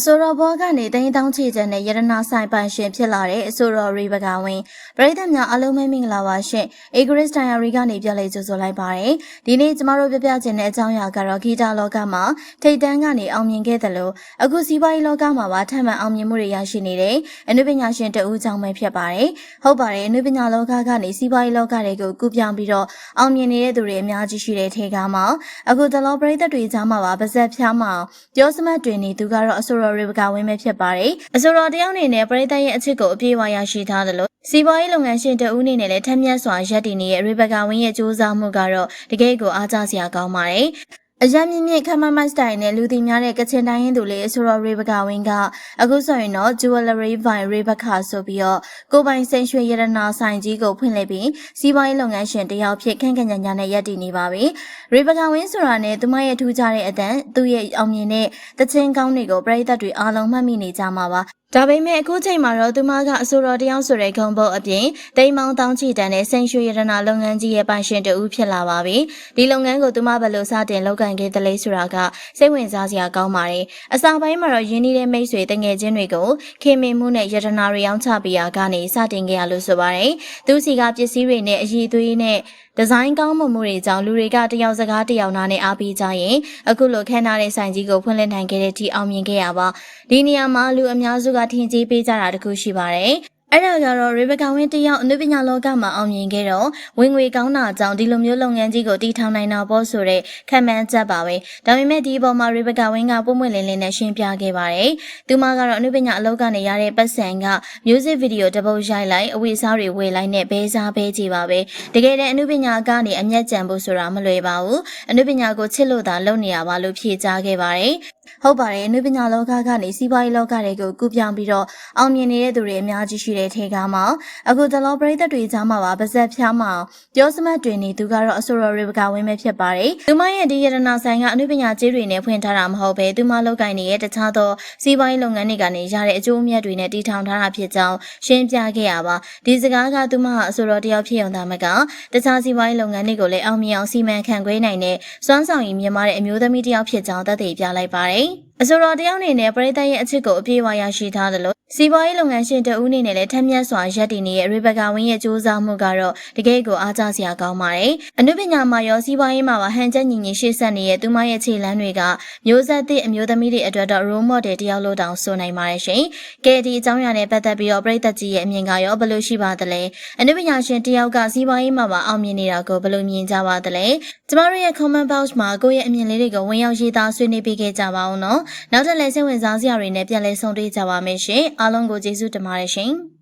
အဆိုတော်ဘောကနေတိုင်းတောင်းချီချက်နဲ့ယရနာဆိုင်ပိုင်ရှင်ဖြစ်လာတဲ့အဆိုတော်ရီဘကဝင်းပရိသတ်များအားလုံးပဲမင်္ဂလာပါရှင်အေဂရစ်တိုင်ယာရီကနေပြန်လေးကြိုဆိုလိုက်ပါတယ်ဒီနေ့ကျမတို့ပြပြချင်တဲ့အကြောင်းအရာကတော့ဂီတလောကမှာထိတ်တန်းကနေအောင်မြင်ခဲ့တယ်လို့အခုစီးပွားရေးလောကမှာပါထပ်မံအောင်မြင်မှုတွေရရှိနေတယ်အနုပညာရှင်တဦးကြောင့်ပဲဖြစ်ပါတယ်ဟုတ်ပါတယ်အနုပညာလောကကနေစီးပွားရေးလောကတွေကိုကူးပြောင်းပြီးတော့အောင်မြင်နေတဲ့သူတွေအများကြီးရှိတဲ့ထေကားမှာအခုတလောပရိသတ်တွေကြားမှာပါပါဇက်ဖျားမှာပြောစမတ်တွင်နေသူကတော့အဆိုတော်ရေဘကဝင်းပဲဖြစ်ပါတယ်။အဆိုတော်တယောက်အနေနဲ့ပရိသတ်ရဲ့အချစ်ကိုအပြည့်အဝရရှိထားတယ်လို့စီးပွားရေးလုပ်ငန်းရှင်တဦးအနေနဲ့လည်းထက်မြက်စွာရပ်တည်နေတဲ့ရေဘကဝင်းရဲ့စူးစမ်းမှုကတော့တကယ်ကိုအားကျစရာကောင်းပါတယ်။ အရမြင့်မြင့်ခမမတ်စတိုင်နဲ့လူသိများတဲ့ကချင်တိုင်းရင်းသူလေးဆိုတော့ရေဘကဝင်းကအခုဆိုရင်တော့ jewelry vine ရေဘကဆိုပြီးတော့ကိုပိုင်စိန်ရွှေရတနာဆိုင်ကြီးကိုဖွင့်လှစ်ပြီးစီးပွားရေးလုပ်ငန်းရှင်တယောက်ဖြစ်ခန့်ခန့်ညာညာနဲ့ရပ်တည်နေပါပြီရေဘကဝင်းဆိုတာနဲ့သူမရဲ့ထူးခြားတဲ့အတန်သူ့ရဲ့အောင်မြင်တဲ့တချင်းကောင်းတွေကိုပရိသတ်တွေအားလုံးမှတ်မိနေကြမှာပါ ဒါပေမဲ့အခုချိန်မှာတော့သူမကအဆိုတော်တယောက်ဆိုတဲ့ဂုံပုတ်အပြင်တိမ်မောင်းတောင်းချီတန်တဲ့စိန်ရွှေရတနာလုပ်ငန်းကြီးရဲ့ပိုင်ရှင်တူဖြစ်လာပါပြီ။ဒီလုပ်ငန်းကိုသူမဘယ်လိုစတင်လုပ်ကိုင်ခဲ့သလဲဆိုတာကစိတ်ဝင်စားစရာကောင်းပါတယ်။အစပိုင်းမှာတော့ရင်းနှီးတဲ့မိတ်ဆွေတငယ်ချင်းတွေကိုခင်မင်မှုနဲ့ရတနာတွေရောင်းချပေးရာကနေစတင်ခဲ့ရလို့ဆိုပါတယ်။သူစီကပစ္စည်းတွေနဲ့အည်သွေးနဲ့ဒီဇိုင်းကောင်းမှုမှုတွေကြောင့်လူတွေကတယောက်စကားတယောက်နာနဲ့အားပေးကြရင်အခုလိုခန်းထားတဲ့ဆိုင်ကြီးကိုဖွင့်လှစ်နိုင်ခဲ့တဲ့ထိအောင်မြင်ခဲ့ရပါဒီနေရာမှာလူအများစုကထင်ကြီးပေးကြတာတခုရှိပါတယ် အဲ့ဒါကတော့ရေဘကာဝင်းတယောက်အနုပညာလောကမှာအောင်မြင်ခဲ့တော့ဝင်ငွေကောင်းတာကြောင့်ဒီလိုမျိုးလုပ်ငန်းကြီးကိုတည်ထောင်နိုင်တာပေါ့ဆိုတဲ့ခံမှန်းချက်ပါပဲဒါပေမဲ့ဒီအပေါ်မှာရေဘကာဝင်းကပုံမှန်လင်းလင်းနဲ့ရှင်းပြခဲ့ပါတယ်သူမကတော့အနုပညာအလုပ်ကနေရတဲ့ပတ်စံက music video တစ်ပုတ်ရိုက်လိုက်အဝိစားတွေဝေလိုက်နဲ့ဘဲစားဘဲကြည့်ပါပဲတကယ်တမ်းအနုပညာကနေအမျက်ကြံဖို့ဆိုတာမလွယ်ပါဘူးအနုပညာကိုချစ်လို့သာလုပ်နေရပါလို့ဖြေကြားခဲ့ပါတယ် ဟုတ်ပါတယ်အနုပညာလောကကနေစီးပွားရေးလောကတွေကိုကူးပြောင်းပြီးတော့အောင်မြင်နေတဲ့သူတွေအများကြီးရှိတဲ့ထေကားမှာအခုတလောပရိသတ်တွေကြားမှာပါပါဇက်ဖျားမှာပြောစမတ်တွင်နေသူကတော့အဆိုတော်ရေဘကဝင်းပဲဖြစ်ပါတယ်သူမရဲ့ဒီရတနာဆိုင်ကအနုပညာကျေးတွေနဲ့ဖွင့်ထားတာမဟုတ်ပဲသူမလောက်ကင်နေတဲ့တခြားသောစီးပွားရေးလုပ်ငန်းတွေကနေရတဲ့အကျိုးအမြတ်တွေနဲ့တည်ထောင်ထားတာဖြစ်ကြောင်းရှင်းပြခဲ့ရပါဒီစကားကသူမဟာအဆိုတော်တယောက်ဖြစ်ရုံသာမကတခြားစီးပွားရေးလုပ်ငန်းတွေကိုလည်းအောင်မြင်အောင်စီမံခန့်ခွဲနိုင်တဲ့စွမ်းဆောင်ရည်မြင့်မားတဲ့အမျိုးသမီးတယောက်ဖြစ်ကြောင်းသက်သေပြလိုက်ပါတယ် Ready? အဆိုတော်တယောက်အနေနဲ့ပရိသတ်ရဲ့အချစ်ကိုအပြည့်အဝရရှိထားတယ်လို့စီးပွားရေးလုပ်ငန်းရှင်တဦးအနေနဲ့လည်းထက်မြက်စွာရပ်တည်နေတဲ့ရေဘကာဝင်းရဲ့စူးစမ်းမှုကတော့တကယ်ကိုအားကျစရာကောင်းပါတယ်။အနုပညာမှာရောစီးပွားရေးမှာပါဟန်ချက်ညီညီရှေ့ဆက်နေတဲ့သူမရဲ့ခြေလမ်းတွေကမျိုးဆက်သစ်အမျိုးသမီးတွေအတွက်တော့ role model တယောက်လို့တောင်ဆိုနိုင်ပါတယ်ရှင်။ကဲဒီအကြောင်းအရာနဲ့ပတ်သက်ပြီးတော့ပြည်သက်ကြီးရဲ့အမြင်ကရောဘယ်လိုရှိပါသလဲ။အနုပညာရှင်တယောက်ကစီးပွားရေးမှာပါအောင်မြင်နေတာကိုဘယ်လိုမြင်ကြပါသလဲ။ကျမတို့ရဲ့ comment box မှာကိုယ့်ရဲ့အမြင်လေးတွေကိုဝင်ရောက်ရေးသားဆွေးနွေးပေးခဲ့ကြပါဦးနော်။နောက်ထပ်လည်းစိတ်ဝင်စားစရာတွေနဲ့ပြန်လည်ဆုံတွေ့ကြပါမယ်ရှင်။အားလုံးကိုကျေးဇူးတင်ပါတယ်ရှင်။